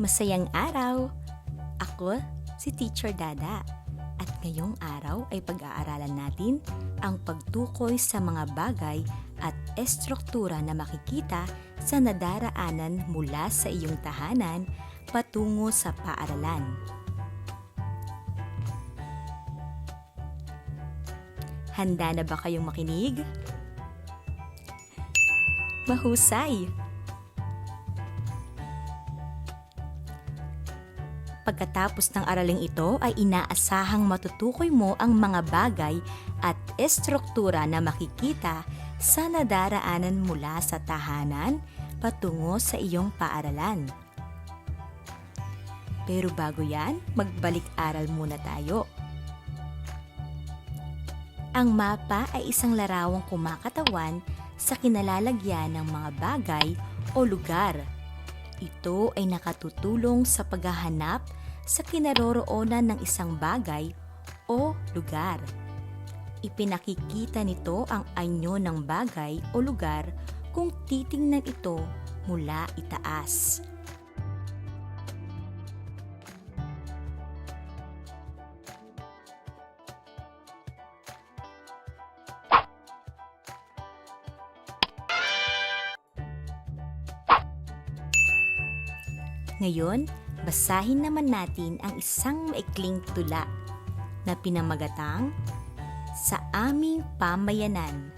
Masayang araw! Ako si Teacher Dada at ngayong araw ay pag-aaralan natin ang pagtukoy sa mga bagay at estruktura na makikita sa nadaraanan mula sa iyong tahanan patungo sa paaralan. Handa na ba kayong makinig? Mahusay! Pagkatapos ng araling ito ay inaasahang matutukoy mo ang mga bagay at estruktura na makikita sa nadaraanan mula sa tahanan patungo sa iyong paaralan. Pero bago yan, magbalik-aral muna tayo. Ang mapa ay isang larawang kumakatawan sa kinalalagyan ng mga bagay o lugar. Ito ay nakatutulong sa paghahanap sa kinaroroonan ng isang bagay o lugar. Ipinakikita nito ang anyo ng bagay o lugar kung titingnan ito mula itaas. Ngayon, basahin naman natin ang isang maikling tula na pinamagatang Sa Aming Pamayanan.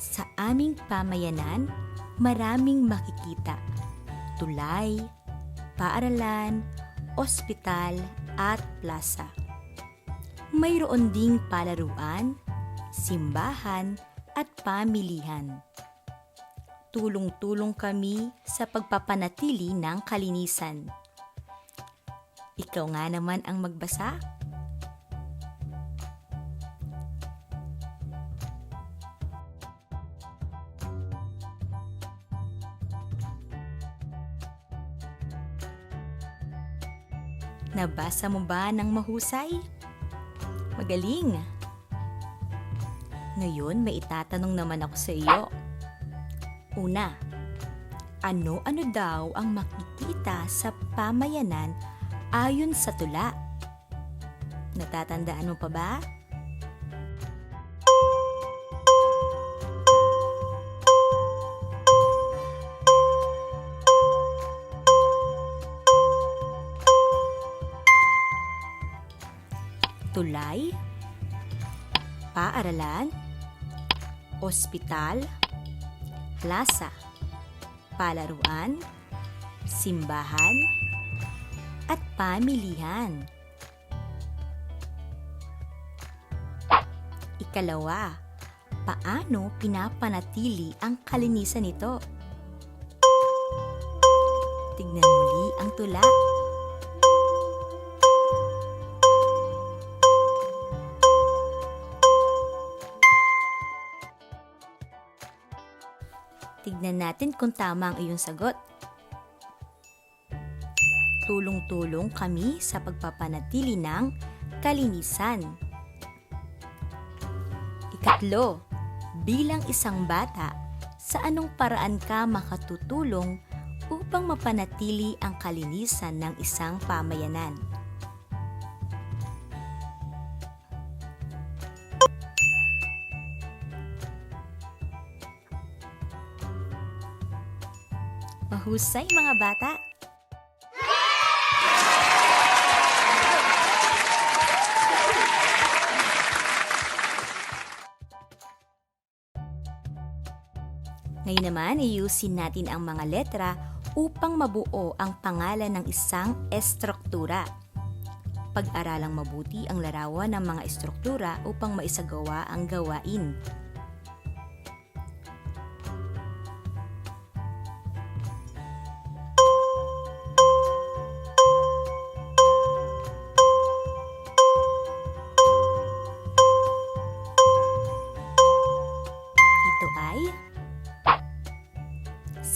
Sa aming pamayanan, maraming makikita. Tulay, paaralan, ospital at plaza. Mayroon ding palaruan, simbahan at pamilihan tulong-tulong kami sa pagpapanatili ng kalinisan. Ikaw nga naman ang magbasa. Nabasa mo ba ng mahusay? Magaling! Ngayon, may itatanong naman ako sa iyo. Una, ano-ano daw ang makikita sa pamayanan ayon sa tula? Natatandaan mo pa ba? Tulay, paaralan, ospital, plaza, palaruan, simbahan, at pamilihan. Ikalawa, paano pinapanatili ang kalinisan nito? Tignan muli ang tula. Tignan natin kung tama ang iyong sagot. Tulong-tulong kami sa pagpapanatili ng kalinisan. Ikatlo, bilang isang bata, sa anong paraan ka makatutulong upang mapanatili ang kalinisan ng isang pamayanan? Mahusay mga bata! Ngayon naman, iusin natin ang mga letra upang mabuo ang pangalan ng isang estruktura. Pag-aralang mabuti ang larawan ng mga estruktura upang maisagawa ang gawain.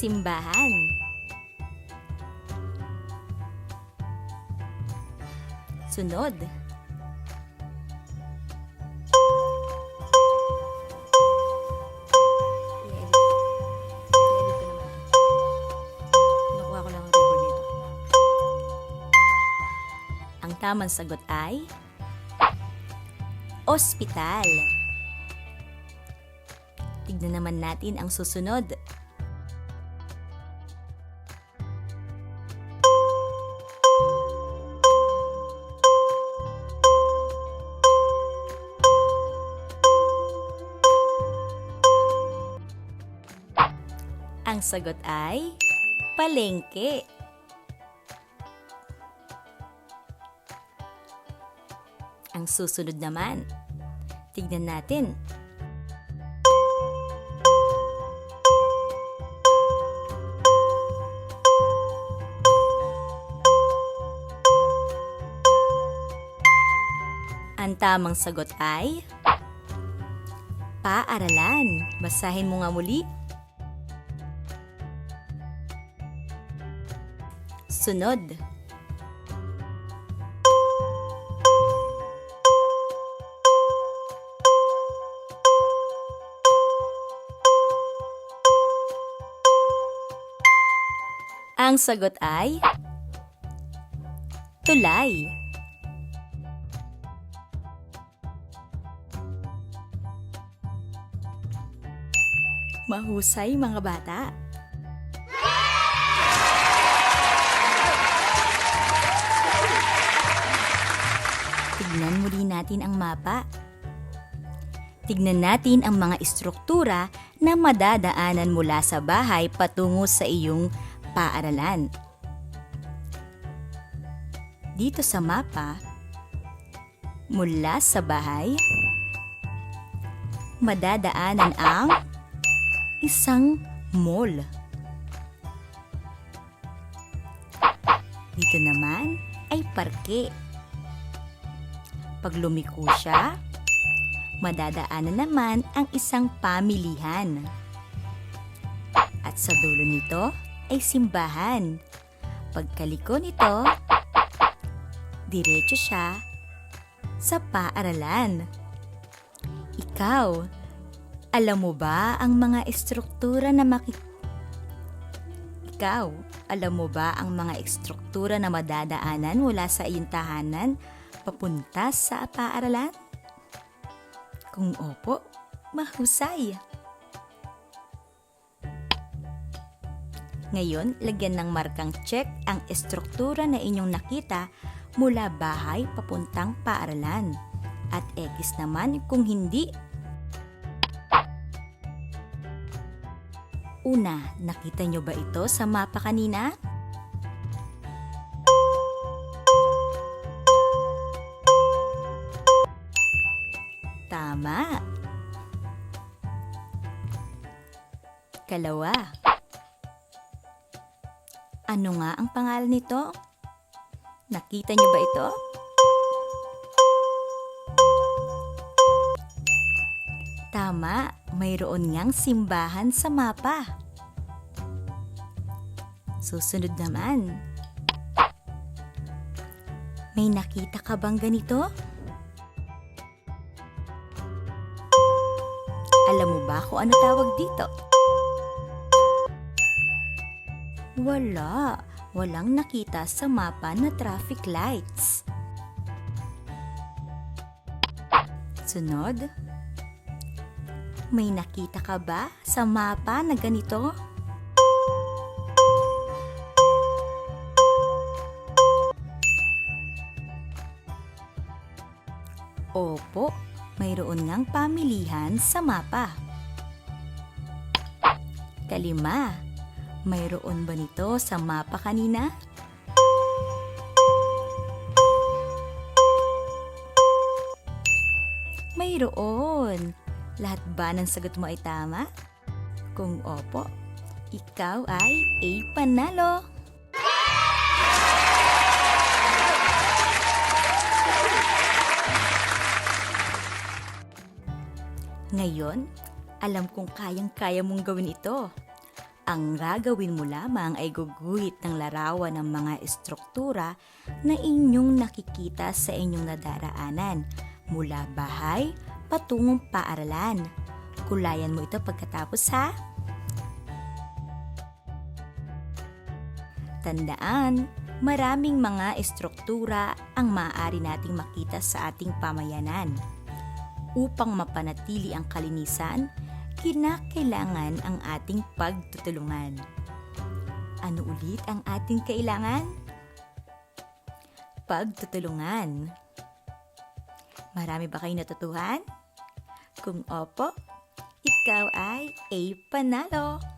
simbahan. Sunod. Ang tamang sagot ay ospital. Tignan naman natin ang susunod. Ang sagot ay palengke. Ang susunod naman, tignan natin. Ang tamang sagot ay paaralan. Basahin mo nga muli. Sunod. Ang sagot ay tulay. Mahusay mga bata. Tignan muli natin ang mapa. Tignan natin ang mga istruktura na madadaanan mula sa bahay patungo sa iyong paaralan. Dito sa mapa, mula sa bahay, madadaanan ang isang mall. Dito naman ay parke. Pag lumiko siya, madadaanan naman ang isang pamilihan. At sa dulo nito ay simbahan. Pagkaliko nito, diretso siya sa paaralan. Ikaw, alam mo ba ang mga estruktura na maki... Ikaw, alam mo ba ang mga estruktura na madadaanan mula sa iyong tahanan papunta sa paaralan? Kung opo, mahusay. Ngayon, lagyan ng markang check ang estruktura na inyong nakita mula bahay papuntang paaralan. At X naman kung hindi. Una, nakita nyo ba ito sa mapa kanina? Tama. Kalawa. Ano nga ang pangalan nito? Nakita niyo ba ito? Tama, mayroon ngang simbahan sa mapa. Susunod naman. May nakita ka bang ganito? Alam mo ba kung ano tawag dito? Wala. Walang nakita sa mapa na traffic lights. Sunod. May nakita ka ba sa mapa na ganito? Opo, mayroon ngang pamilihan sa mapa. Kalima, mayroon ba nito sa mapa kanina? Mayroon. Lahat ba ng sagot mo ay tama? Kung opo, ikaw ay A panalo. Ngayon, alam kong kayang-kaya mong gawin ito. Ang gagawin mo lamang ay guguhit ng larawan ng mga estruktura na inyong nakikita sa inyong nadaraanan mula bahay patungong paaralan. Kulayan mo ito pagkatapos ha. Tandaan, maraming mga estruktura ang maaari nating makita sa ating pamayanan. Upang mapanatili ang kalinisan, kinakailangan ang ating pagtutulungan. Ano ulit ang ating kailangan? Pagtutulungan. Marami ba kayo natutuhan? Kung opo, ikaw ay A panalo.